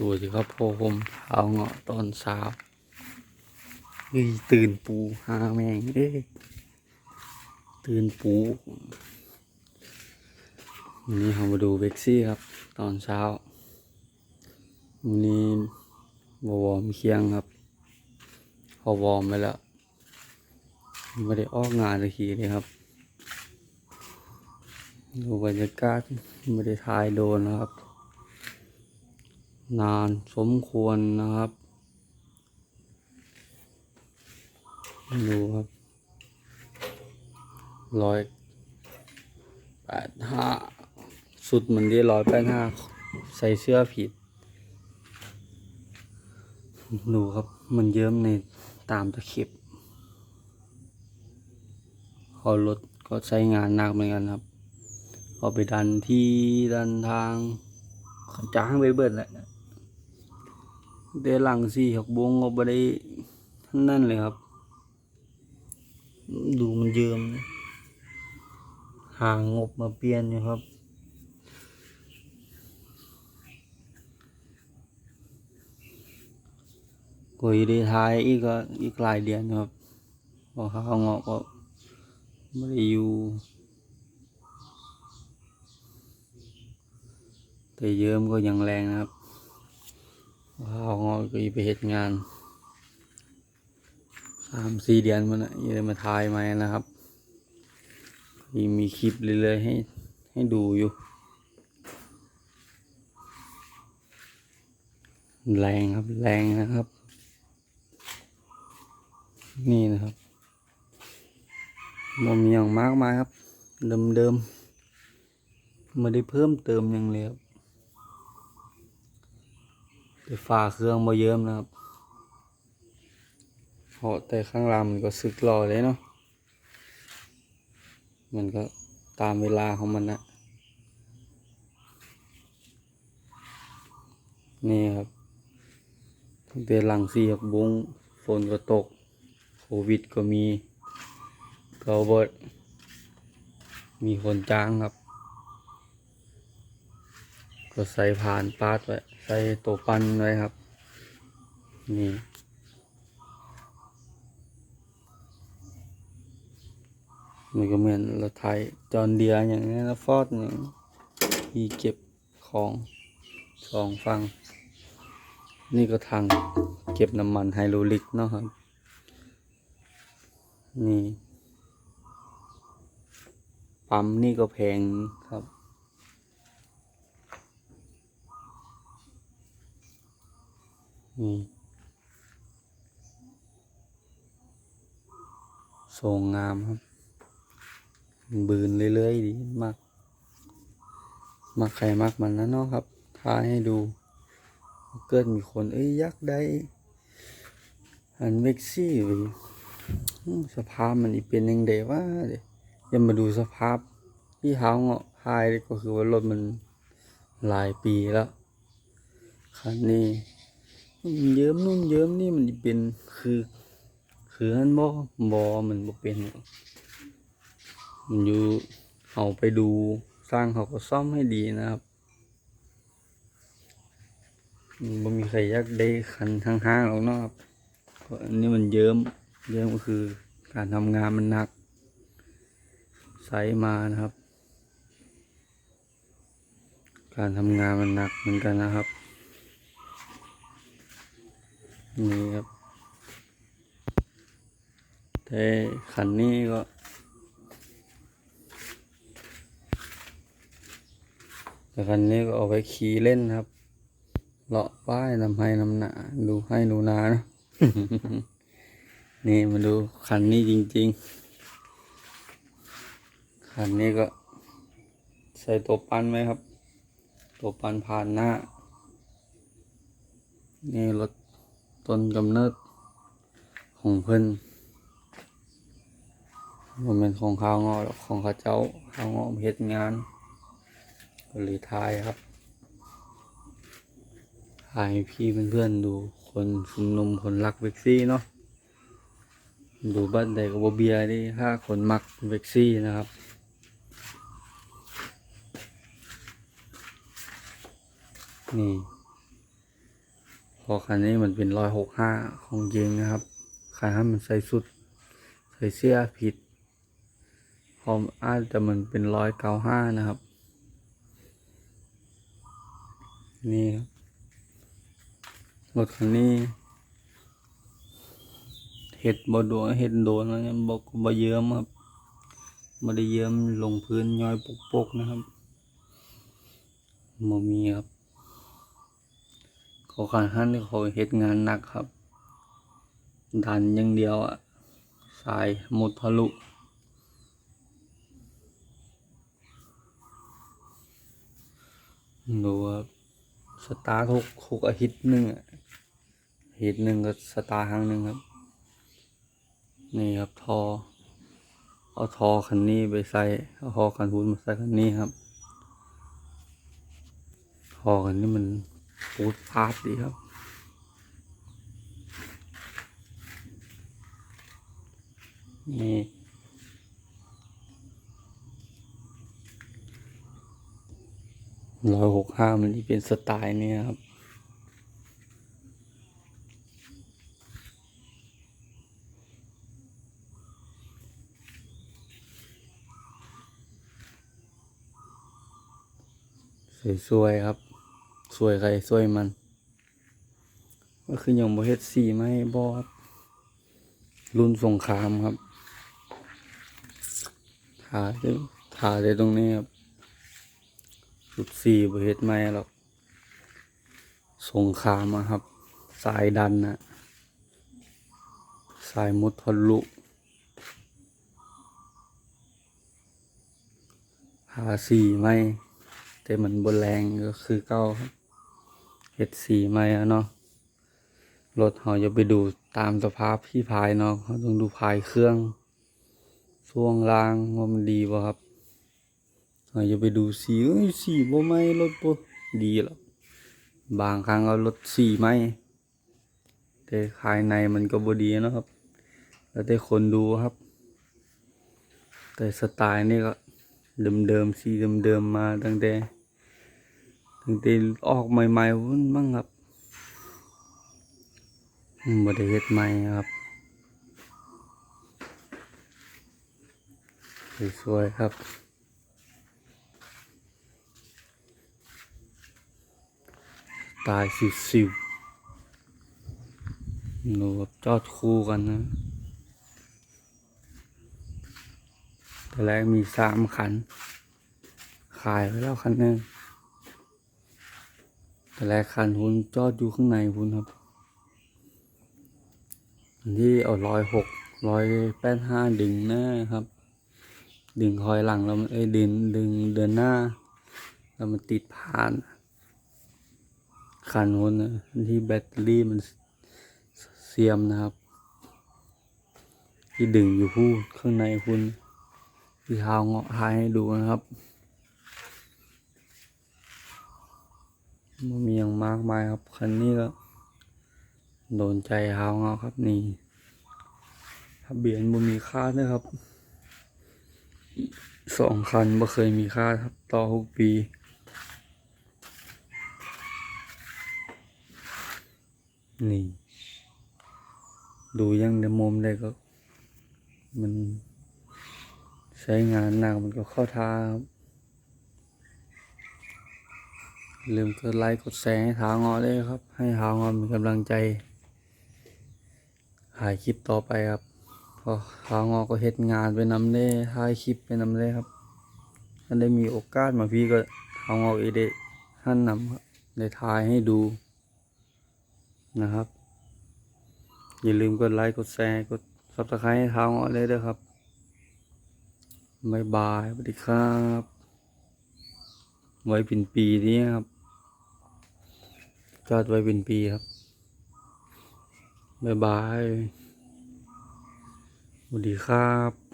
สวัสดีครับพ่อผมเอาเงาะตอนเช้าเฮ้ตื่นปูหาแมงเด้ตื่นปูวันนี้เรามาดูเบ็กซี่ครับ ตอนเช้าวันนี้บวอร์มเคียงครับพอวอร์มไปแล้วไม่ได้ออกงานเลยทีเลยครับดูบรรยากาศไม่ได้ถ่ายโดนนะครับ นานสมควรนะครับดูครับร้อยแปดห้าสุดเหมันได้ร้อยแปดห้าใส่เสื้อผิด ดูครับมันเยิ้มในตามตะเข็บพอรถก็ใช้งานหนักเหมือนกันครับเอาไปดันที่ดันทางจ้างไปเบิดแหละ เดหลังสี่หกบวงก็บ่ได้นั่นเลยครับ ดูมันเยิมนะหางงบมาเปลี่ยนอยู่ครับกุยได้ทายอีกก็อีกหลายเดือนครับพอเขางาะก็ไม่ได้อยู่แต่เยิ้มก็ยังแรงนะครับ ว้าวงอก็อีไปเหตุงานสามสี่เดือนมันอะยังมาถ่ายมานะครับมีมีคลิปเรื่อยๆให้ให้ดูอยู่ แรงครับแรงนะครับ นี่นะครับมันมีอย่างมากมายครับ เดิมๆไม่ได้เพิ่มเติมอย่างเลยครับ แต่ฝาเครื่องมาเยิ้มนะครับเพราะแต่ข้างล่างมันก็สึกรอเลยเนาะ มันก็ตามเวลาของมันนะนี่ครับตั้งแต่หลังสี่หกบุ้งฝนก็ตก โควิดก็มีเก็เบิดมีคนจ้างครับ ก็ใส่ผ่านปาดไว้ ใส่ตัวปันไว้ครับ นี่มันก็เหมือนเราไทยจอนเดียอย่างนี้แล้วฟอดอย่างที่เก็บของสองฟัง นี่ก็ทางเก็บน้ำมันไฮโดรลิกเนาะครับ นี่ ปั๊มนี่ก็แพงครับ นี่ทรงงามครับ บืนเรื่อยๆดีมากมักใครมักมันนะเนาะครับท้ายให้ดู เกิดมีคนเอ้ยยักษ์ได้อันเว็กซี่ไปสภาพมันอีเป็นยังไงวะเดี๋ยวยังมาดูสภาพที่เท้าเงาะพายก็คือว่ารถมันหลายปีแล้วคันนี้ เยิ้มนู่นเยิ้มนี่มันเป็นคือคืออันบ่บ่มันบ่เป็นมันอยู่เอาไปดูสร้างเขาก็ซ่อมให้ดีนะครับมันบ่มีใครอยากได้คันทั้งห้างหรอกเนาะครับอันนี้มันเยิ้มเยิ้มก็คือการทำงานมันหนักใส่มานะครับ การทำงานมันหนักเหมือนกันนะครับ นี่ครับแต่ขันนี้ก็แต่คันนี้ก็เอาไปขี่เล่นครับเลาะป้ายนำให้นำหนาดูให้ดูนานะนี่มาดูคันนี้จริงๆคันนี้ก็ ใส่ตัวปั้นไหมครับ ตัวปั้นผ่านหน้า นี่รถ ต้นกำเนิดของเพิ่นมันเป็นของข้าวงอกของข้าเจ้าข้าวงอเฮ็ดงานก็เลยทายครับถ่ายให้พี่เพื่อนๆดูคนชุมนุมคนรักเวกซี่เนาะดูบ้านใดก็บเบียร์ดิถ้าคนมักเวกซี่นะครับนี่ อคันนี้มันเป็นร้อยหกห้าของจริงนะครับคันนั้นมันใส่สุด ใส่เสื้อผิดพออาจจะมันเป็นร้อยเก้าห้านะครับ นี่ครับรถคันนี้เห็ดบโดนเห็ดโดนแล้วเนี่ยบอกบเยิ้มครับไม่ได้เยิ้มลงพื้นย้อยปกๆนะครับมมีครับ เขาขันหันที่เขาเฮ็ดงานหนักครับ ดันอย่างเดียวอะสายหมดทะลุดูว่าสตาร์ทุกทุกอาทิตย์หนึ่งอะอาทิตย์หนึ่งก็สตาร์ทครั้งหนึ่งครับ นี่ครับทอเอาทอคันนี้ไปใส่เอาทอคันหูนมาใส่คันนี้ครับทอคันนี้มัน ปูดพาดดีครับ นี่ ร้อยหกห้ามันที่เป็นสไตล์นี้ครับสวยๆครับ สวยใครสวยมัน ก็คือย่างบเฮ็ดสีมาให้บอครับรุ่นสงครามครับถ่ายได้ถ่าได้ตรงนี้ครับสุดสี่บเฮ็ดไม่หรอกสงครามครับ สายดันนะสายมุดทะลุหาสีไม่ แต่มันบนแรงก็คือเก้าครับ เห็ดสีไม่อะเนาะรถเราจะไปดูตามสภาพที่ภายเนาะเราต้องดูภายเครื่องช่วงล่างว่ามันดีป่ะครับเราจะไปดูสีสีบ่ไหม่รถบ่ดีหรอกบางครั้งเอารถสีไหม่แต่ภายในมันก็บ่ดีนะครับ แล้วแต่คนดูครับ แต่สไตล์นี่ก็เดิมๆสีเดิมๆมาตั้งแต่ ตั้งแต่ออกใหม่ๆวุ่นบ้างครับมบ่ได้เฮ็ดใหม่ครับสวยๆครับตายสิวๆหนูกับจอดคู่กันนะแต่แรกมีสามขัน ขายไปแล้วคันหนึ่ง แต่แรกคันหุ่นจอดอยู่ข้างในหุ่นครับอันที่เอาร้อยหกร้อยแปดห้าดึงหน้าครับ ดึงคอยหลังแล้วมันเอ้ยดึงดึงเดินหน้า แล้วมันติดผ่าน คันหุ่นนะที่แบตเตอรี่มันเสียมนะครับ ที่ดึงอยู่พูดข้างในคุณที่เท้าเงาะท้ายให้ดูนะครับ มันมีอย่างมากมายครับ คันนี้ก็โดนใจเท้าเงาครับนี่ทะเบียนบ่มีค่านะครับ สองคันบ่เคยมีค่าครับ ต่อหกปี นี่ ดูยังเดมมได้ก็ มันใช้งานหนักมันก็เข้าท่าครับ ลืมกดไลค์กดแชร์ให้ทางอเลยครับ ให้ทางอมีกำลังใจถ่ายคลิปต่อไปครับพอทางอก็เฮ็ดงานไปนำได้ถ่ายคลิปไปนำได้ครับถ้าได้มีโอกาสมาพี่ก็ทางงอเอเดท่านนำครับได้ถ่ายให้ดูนะครับ อย่าลืมกดไลค์กดแชร์กดซับสไครต์ให้ทางอเลยด้อครับบายบายสวัสดีครับ ไว้เป็นปีนี้ครับ จอดไว้เป็นปีครับบายบายสวัสดีครับ